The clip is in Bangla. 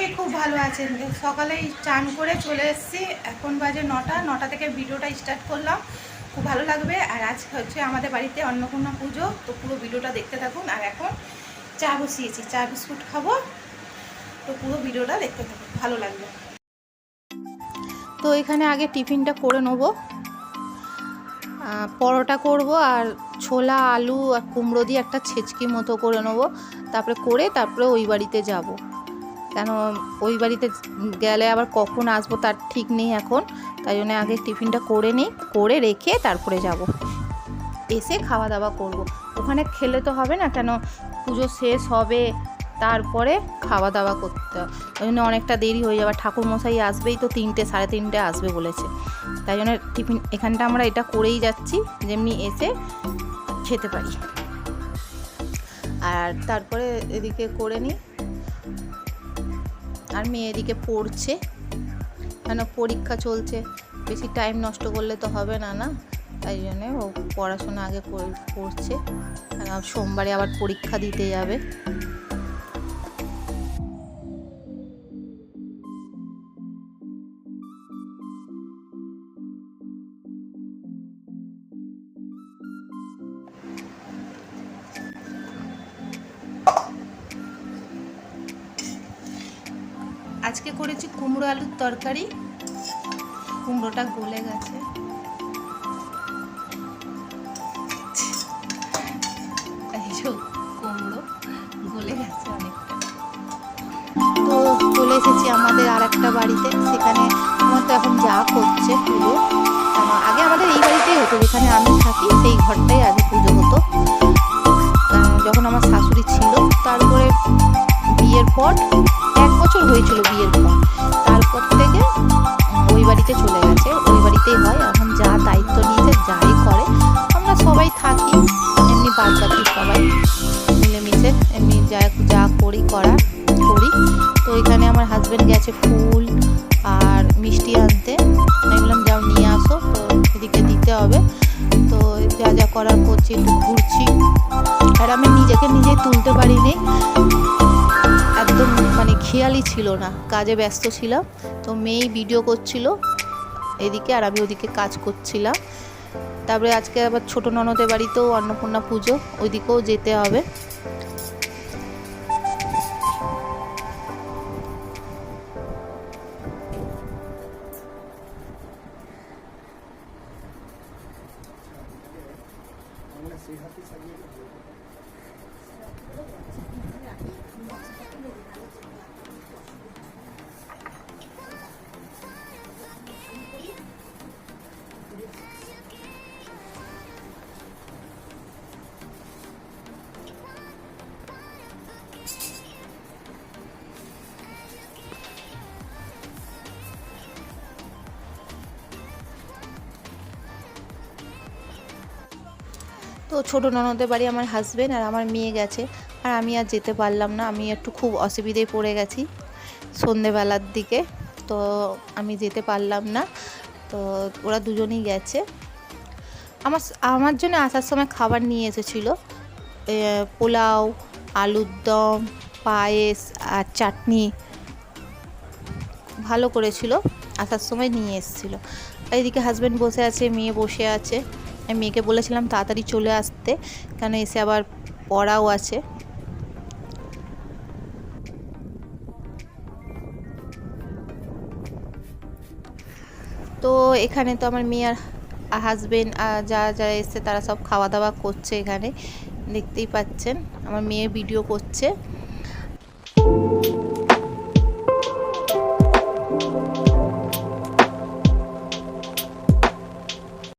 নিশ্চয়ই খুব ভালো আছেন। সকালেই চান করে চলে এসেছি। এখন বাজে নটা নটা থেকে ভিডিওটা স্টার্ট করলাম। খুব ভালো লাগবে। আর আজ হচ্ছে আমাদের বাড়িতে অন্নপূর্ণা পুজো। তো পুরো ভিডিওটা দেখতে থাকুন। আর এখন চা বসিয়েছি। চা বিস্কুট খাব। তো পুরো ভিডিওটা দেখতে থাকুন। ভালো লাগবে। তো এখানে আগে টিফিনটা করে নেব। পরোটা করব আর ছোলা, আলু আর কুমড়ো দিয়ে একটা ছেচকি মতো করে নেব। তারপরে করে তারপরে ওই বাড়িতে যাব। কেন ওই বাড়িতে গেলে আবার কখন আসব তার ঠিক নেই এখন। তাই জন্য আগে টিফিনটা করে নিই, করে রেখে তারপরে যাব। এসে খাওয়া দাওয়া করব। ওখানে খেলে তো হবে না, কেন পুজো শেষ হবে, তারপরে খাওয়া দাওয়া করতে হবে। ওই জন্য অনেকটা দেরি হয়ে যাবে। ঠাকুর মশাই আসবেই তো তিনটে, সাড়ে তিনটে আসবে বলেছে। তাই জন্য টিফিন, এখানটা আমরা এটা করেই যাচ্ছি, যেমনি এসে খেতে পারি। আর তারপরে এদিকে করে নিই। আর মেয়ে এদিকে পড়ছে। কেন পরীক্ষা চলছে, বেশি টাইম নষ্ট করলে তো হবে না না? তাই জন্যে ও পড়াশোনা আগে করে- করছে। সোমবারে আবার পরীক্ষা দিতে যাবে। আজকে করেছি কুমড়ো আলুর তরকারি। কুমড়োটা গলে গেছে। কুমড়ো তো চলে এসেছি আমাদের আর একটা বাড়িতে। সেখানে আমার তো এখন যা করছে পুজো আগে আমাদের এই বাড়িতেই হতো। যেখানে আমি থাকি, সেই ঘরটাই আগে পুজো হতো। যখন আমার শাশুড়ি ছিল, তারপরে বিয়ের পর বছর হয়েছিল বিয়ের পর। তারপর থেকে ওই বাড়িতে চলে গেছে। ওই বাড়িতেই হয়। এখন যা দায়িত্ব নিয়েছে, যাই করে। আমরা সবাই থাকি। এমনি বাদ বাকি সবাই মিলেমিশে এমনি যা যা করি, করা করি। তো এখানে আমার হাজব্যান্ড গেছে ফুল আর মিষ্টি আনতে। আমি বললাম, যাও নিয়ে আসো। তো এদিকে দিতে হবে। তো যা যা করার করছি, একটু ঘুরছি। আর আমি নিজেকে নিজেই তুলতে পারিনি। খেয়ালই ছিল না। কাজে ব্যস্ত ছিলাম, তো মেয়েই ভিডিও করছিল এদিকে আর আমি ওদিকে কাজ করছিলাম। তারপরে আজকে আবার ছোটো ননদের বাড়িতেও অন্নপূর্ণা পুজো, ওইদিকেও যেতে হবে। তো ছোটো ননদের বাড়ি আমার হাজবেন্ড আর আমার মেয়ে গেছে। আর আমি আর যেতে পারলাম না, আমি একটু খুব অসুবিধায় পড়ে গেছি সন্ধেবেলার দিকে। তো আমি যেতে পারলাম না, তো ওরা দুজনেই গেছে। আমার আমার জন্য আসার সময় খাবার নিয়ে এসেছিল। পোলাও, আলুর দম, পায়েস আর চাটনি। ভালো করেছিল, আসার সময় নিয়ে এসেছিল। এদিকে হাজব্যান্ড বসে আছে, মেয়ে বসে আছে। আমি মেয়েকে বলেছিলাম তাড়াতাড়ি চলে আসতে, কেন এসে আবার পড়াও আছে। তো এখানে তো আমার মেয়ে আর হাজবেন্ড যা যারা এসছে তারা সব খাওয়া দাওয়া করছে এখানে, দেখতেই পাচ্ছেন। আমার মেয়ে ভিডিও করছে।